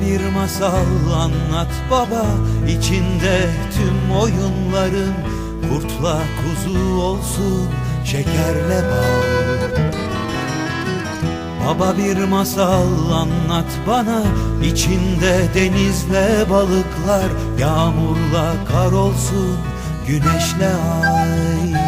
Bir masal anlat baba. İçinde tüm oyunların Kurtla kuzu olsun şekerle bal. Baba bir masal anlat bana. İçinde denizle balıklar Yağmurla kar olsun güneşle ay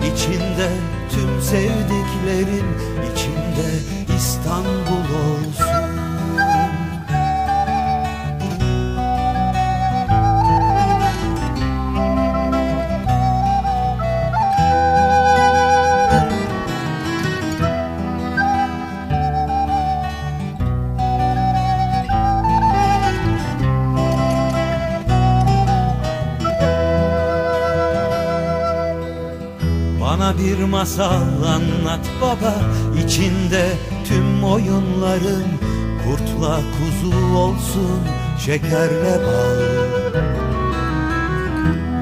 içinde tüm sevdiklerin içinde İstanbul olsun Bana bir masal anlat baba içinde tüm oyunların Kurtla kuzu olsun şekerle bal.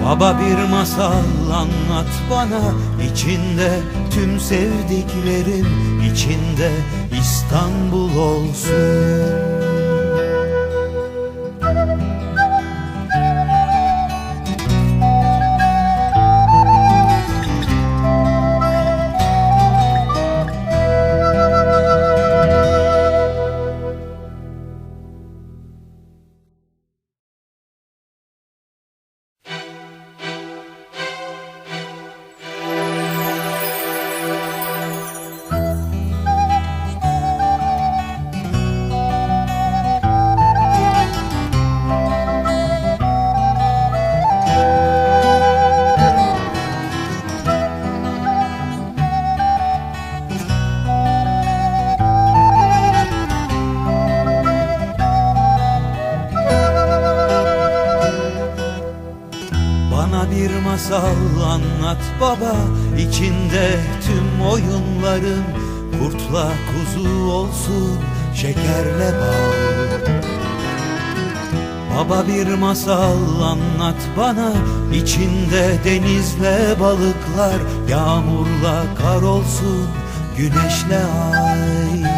Baba bir masal anlat bana içinde tüm sevdiklerin içinde İstanbul olsun masal anlat baba içinde tüm oyunların Kurtla kuzu olsun şekerle bal. Baba bir masal anlat bana içinde denizle balıklar Yağmurla kar olsun güneşle ay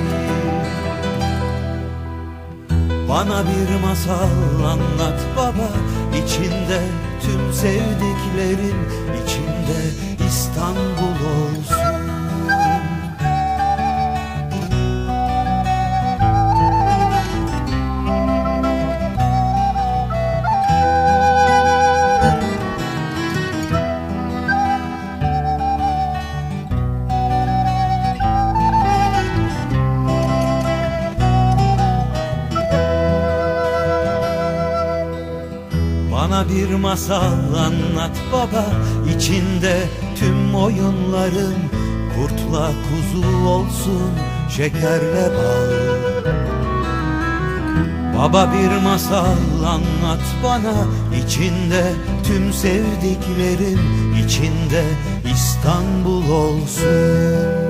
bana bir masal anlat baba. İçinde tüm sevdiklerin içinde İstanbul olsun Bana bir masal anlat baba. İçinde tüm oyunların Kurtla kuzu olsun şekerle bal. Baba bir masal anlat bana. İçinde tüm sevdiklerin içinde İstanbul olsun